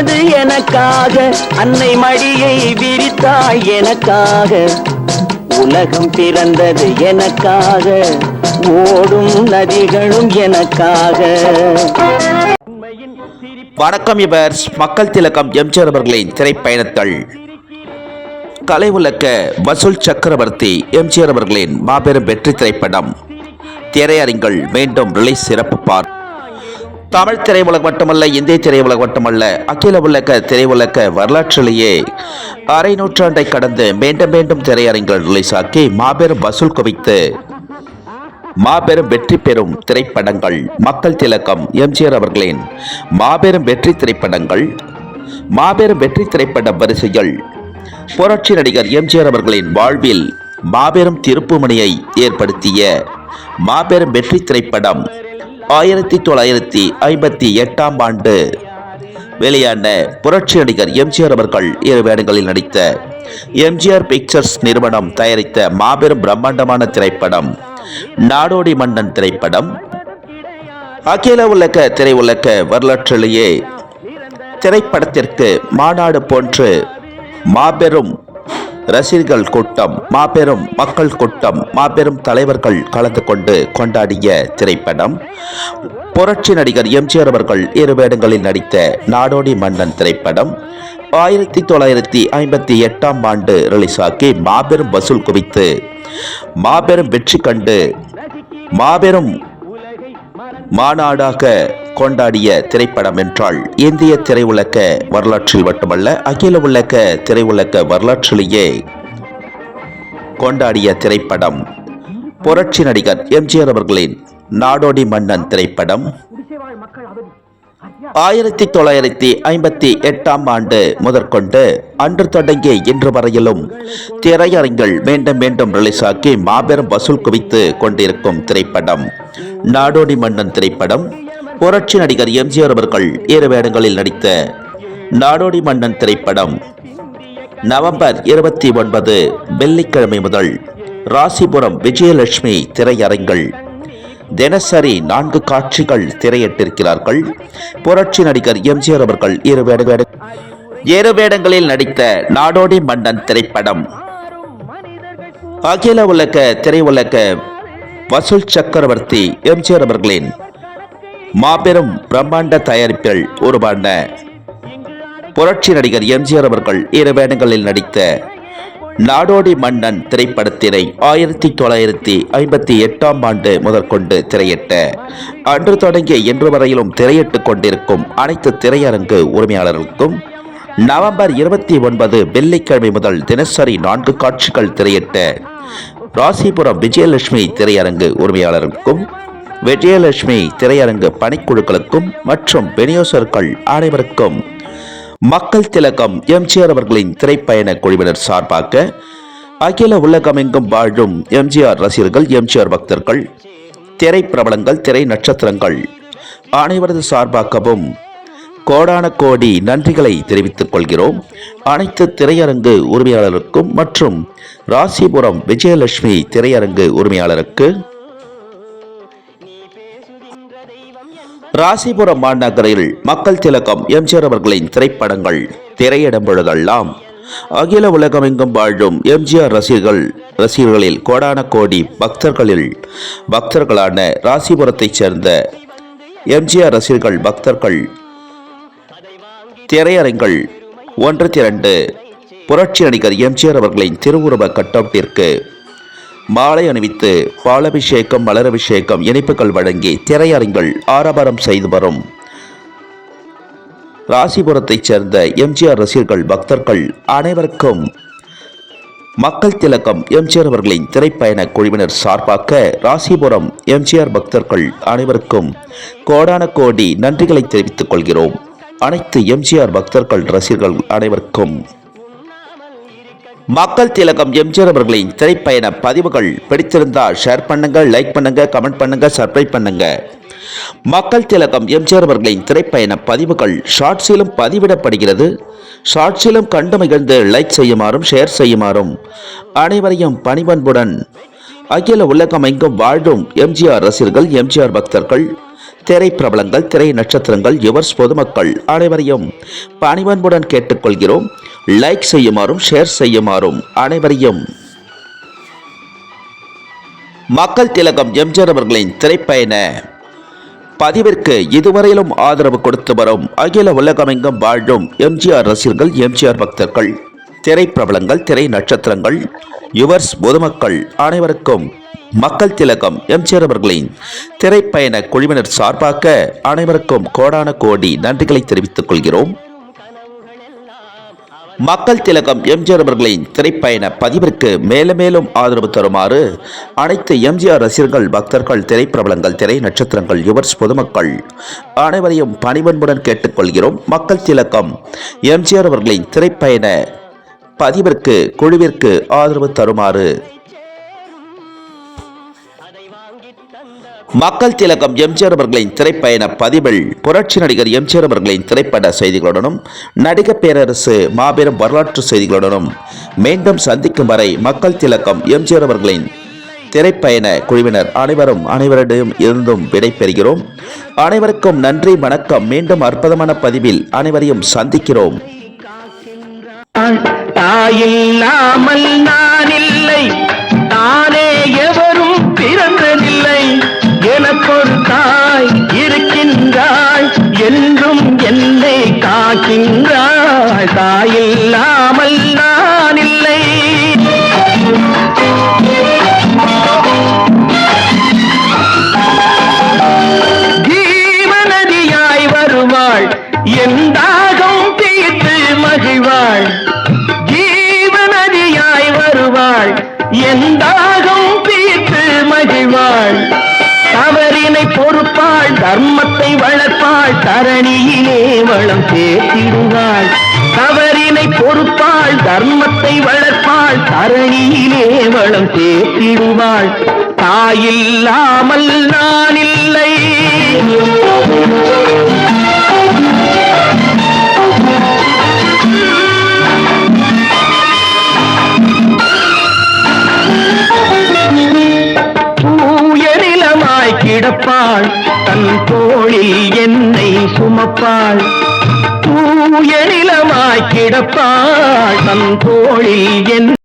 மலர்வது எனக்காக. அன்னை மடியை விரித்தாய் எனக்காக. உலகம் பிறந்தது எனக்காக. ஓடும் நதிகளும் எனக்காக. வணக்கம் இவர் மக்கள் திலகம் எம்ஜிஆர் அவர்களின் திரைப்பயணத்தில் கலை உலக வசூல் சக்கரவர்த்தி எம்ஜிஆர் அவர்களின் மாபெரும் வெற்றி திரைப்படம். திரையரங்கில் மீண்டும் ரிலீஸ் சிறப்பு பார் தமிழ் திரையுலகம் மட்டுமல்ல இந்திய திரையுலகம் மட்டுமல்ல அகில உலக திரையுலக வரலாற்றிலேயே அரை நூற்றாண்டை கடந்து மீண்டும் மீண்டும் திரையரங்கில் ரிலீஸ் ஆக்கி மாபெரும் வசூல் குவித்து மாபெரும் வெற்றி பெறும் திரைப்படங்கள் மக்கள் திலக்கம் எம்ஜிஆர் அவர்களின் மாபெரும் வெற்றி திரைப்படங்கள் மாபெரும் வெற்றி திரைப்பட வரிசைகள் புரட்சி நடிகர் எம்ஜிஆர் அவர்களின் வாழ்வில் மாபெரும் திருப்புமணியை ஏற்படுத்திய மாபெரும் வெற்றி திரைப்படம் ஆயிரத்தி தொள்ளாயிரத்தி ஐம்பத்தி எட்டாம் ஆண்டு வெளியான புரட்சி நடிகர் எம்ஜிஆர் அவர்கள் இரு வேடங்களில் நடித்த எம்ஜிஆர் பிக்சர்ஸ் நிறுவனம் தயாரித்த மாபெரும் பிரம்மாண்டமான திரைப்படம் நாடோடி மன்னன் திரைப்படம் அகில உலக திரையுலக வரலாற்றிலேயே திரைப்படத்திற்கு மாநாடு போன்று மாபெரும் ரசிகர்கள் கூட்டம் மாபெரும் மக்கள் கூட்டம் மாபெரும் தலைவர்கள் கலந்து கொண்டு கொண்டாடிய திரைப்படம். புரட்சி நடிகர் எம்ஜிஆர் அவர்கள் இரு வேடங்களில் நடித்த நாடோடி மன்னன் திரைப்படம். ஆயிரத்தி தொள்ளாயிரத்தி ஐம்பத்தி எட்டாம் ஆண்டு ரிலீஸாக்கி மாபெரும் வசூல் குவித்து மாபெரும் வெற்றி கண்டு மாபெரும் மாநாடாக கொண்டாடிய திரைப்படம் என்றால் இந்திய திரையுலக வரலாற்றில் மட்டுமல்ல அகில உலக திரையுலக வரலாற்றிலேயே கொண்டாடிய திரைப்படம். புரட்சி நடிகர் எம்ஜிஆர் அவர்களின் நாடோடி மன்னன் திரைப்படம். ஆயிரத்தி தொள்ளாயிரத்தி ஐம்பத்தி எட்டாம் ஆண்டு முதற்கொண்டு அன்று தொடங்கி இன்று வரையிலும் திரையரங்கில் மீண்டும் மீண்டும் ரிலீஸ் ஆக்கி மாபெரும் வசூல் குவித்து கொண்டிருக்கும் திரைப்படம். நாடோடி மன்னன் திரைப்படம். புரட்சி நடிகர் எம்ஜிஆர் அவர்கள் இரு வேடங்களில் நடித்த நாடோடி மன்னன் திரைப்படம் நவம்பர் இருபத்தி ஒன்பது வெள்ளிக்கிழமை முதல் ராசிபுரம் விஜயலட்சுமி திரையரங்கள் தினசரி நான்கு காட்சிகள் திரையிட்டிருக்கிறார்கள். புரட்சி நடிகர் எம்ஜிஆர் அவர்கள் இரு வேட இரு வேடங்களில் நடித்த நாடோடி மன்னன் திரைப்படம். அகில உலக திரையுலக வசூல் சக்கரவர்த்தி எம்ஜிஆர் அவர்களின் மாபெரும் பிரம்மாண்ட தயாரிப்பில் உருவான புரட்சி நடிகர் எம்ஜிஆர் அவர்கள் இரு வேடங்களில் நடித்த நாடோடி மன்னன் திரைப்படத்தினை ஆயிரத்தி தொள்ளாயிரத்தி ஐம்பத்தி எட்டாம் ஆண்டு முதற்கொண்டு திரையிட்ட அன்று தொடங்கிய இன்று வரையிலும் திரையிட்டுக் கொண்டிருக்கும் அனைத்து திரையரங்கு உரிமையாளர்களுக்கும் நவம்பர் இருபத்தி ஒன்பது வெள்ளிக்கிழமை முதல் தினசரி நான்கு காட்சிகள் திரையிட்ட ராசிபுரம் விஜயலட்சுமி திரையரங்கு உரிமையாளருக்கும் விஜயலட்சுமி திரையரங்கு பணிக்குழுக்களுக்கும் மற்றும் விநியோசர்கள் அனைவருக்கும் மக்கள் திலகம் எம்ஜிஆர் அவர்களின் திரைப்பயண குழுவினர் சார்பாக அகில உலகமெங்கும் வாழும் எம்ஜிஆர் ரசிகர்கள் எம்ஜிஆர் பக்தர்கள் திரைப்பிரபலங்கள் திரை நட்சத்திரங்கள் அனைவரது சார்பாகவும் கோடான கோடி நன்றிகளை தெரிவித்துக் கொள்கிறோம். அனைத்து திரையரங்கு உரிமையாளருக்கும் மற்றும் ராசிபுரம் விஜயலட்சுமி திரையரங்கு உரிமையாளருக்கு ராசிபுரம் மாநகரில் மக்கள் திலகம் எம்ஜிஆர் அவர்களின் திரைப்படங்கள் திரையிடம் பொழுதெல்லாம் அகில உலகமெங்கும் வாழும் எம்ஜிஆர் ரசிகர்கள் ரசிகர்களில் கோடான கோடி பக்தர்களில் பக்தர்களான ராசிபுரத்தைச் சேர்ந்த எம்ஜிஆர் ரசிகர்கள் பக்தர்கள் திரையரங்கள் ஒன்று திரண்டு புரட்சி நடிகர் எம்ஜிஆர் அவர்களின் திருவுருவ கட்டவுட்டிற்கு மாலை அணிவித்து பாலபிஷேகம் மலரபிஷேகம் இனிப்புகள் வழங்கி திரையரங்கில் ஆரபாரம் செய்து வரும். ராசிபுரத்தைச் சேர்ந்த எம்ஜிஆர் ரசிகர்கள் பக்தர்கள் அனைவருக்கும் மக்கள் திலக்கம் எம்ஜிஆர் அவர்களின் திரைப்பயண குழுவினர் சார்பாக ராசிபுரம் எம்ஜிஆர் பக்தர்கள் அனைவருக்கும் கோடான கோடி நன்றிகளை தெரிவித்துக் கொள்கிறோம். அனைத்து எம்ஜிஆர் பக்தர்கள் ரசிகர்கள் அனைவருக்கும் மக்கள் திலகம் எம்ஜிஆர் அவர்களின் திரைப்பயண பதிவுகள் பிடித்திருந்தால் ஷேர் பண்ணுங்க லைக் பண்ணுங்க கமெண்ட் பண்ணுங்க சப்ஸ்கிரைப் பண்ணுங்க. மக்கள் திலகம் எம்ஜிஆர் அவர்களின் திரைப்பயண பதிவுகள் ஷார்ட்ஸிலும் பதிவிடப்படுகிறது. ஷார்ட்ஸிலும் கண்டு மகிழ்ந்து லைக் செய்யுமாறும் ஷேர் செய்யுமாறும் அனைவரையும் பணிபண்புடன் அகில உலகம் எங்கும் வாழும் எம்ஜிஆர் ரசிகர்கள் எம்ஜிஆர் பக்தர்கள் திரை பிரபலங்கள் திரை நட்சத்திரங்கள் யுவர்ஸ் பொதுமக்கள் அனைவரையும் பணிபண்புடன் கேட்டுக்கொள்கிறோம். லைக் செய்யுமாறும் ஷேர் செய்யுமாறும் அனைவரையும் மக்கள் திலகம் எம்ஜிஆர் அவர்களின் திரைப்பயண பதிவிற்கு இதுவரையிலும் ஆதரவு கொடுத்து வரும் அகில உலகமெங்கும் வாழும் எம்ஜிஆர் ரசிகர்கள் எம்ஜிஆர் பக்தர்கள் திரை பிரபலங்கள் திரை நட்சத்திரங்கள் யுவர்ஸ் பொதுமக்கள் அனைவருக்கும் மக்கள் திலகம் எம்ஜிஆர் அவர்களின் திரைப்பயண குழுவினர் சார்பாக அனைவருக்கும் கோடான கோடி நன்றிகளை தெரிவித்துக் கொள்கிறோம். மக்கள் திலகம் எம்ஜிஆர் அவர்களின் திரைப்பயண பதிவிற்கு மேலும் மேலும் ஆதரவு தருமாறு அனைத்து எம்ஜிஆர் ரசிகர்கள் பக்தர்கள் திரைப்பிரபலங்கள் திரை நட்சத்திரங்கள் யுவர்ஸ் பொதுமக்கள் அனைவரையும் பணிவன்புடன் கேட்டுக்கொள்கிறோம். மக்கள் திலகம் எம்ஜிஆர் அவர்களின் திரைப்பயண பதிவிற்கு குழுவிற்கு ஆதரவு தருமாறு மக்கள் திலகம் எம்ஜிஆர் அவர்களின் திரைப்பயண பதிவில் புரட்சி நடிகர் எம்ஜிஆர் அவர்களின் திரைப்பட செய்திகளுடனும் நடிகர் பேரரசு மாபெரும் வரலாற்று செய்திகளுடனும் மீண்டும் சந்திக்கும் வரை மக்கள் திலகம் எம்ஜிஆர் அவர்களின் திரைப்பயண குழுவினர் அனைவரும் அனைவரிடம் இருந்தும் விடைபெறுகிறோம் அனைவருக்கும் நன்றி வணக்கம். மீண்டும் அற்புதமான பதிவில் அனைவரையும் சந்திக்கிறோம். தாயில்லாமல் நான் இல்லை தானே காக்கின்றாய் தாயில் தரணியிலே வளம் சேர்த்திடுவாள் தவறினை பொறுப்பாள் தர்மத்தை வளர்ப்பாள் தரணியிலே வளம் சேர்த்திடுவாள் தாயில்லாமல் நான் இல்லை கிடப்பாள் தன் தோளில் என்னை சுமப்பாள். தூய நிலமாய் கிடப்பாள் தன் தோளில் என்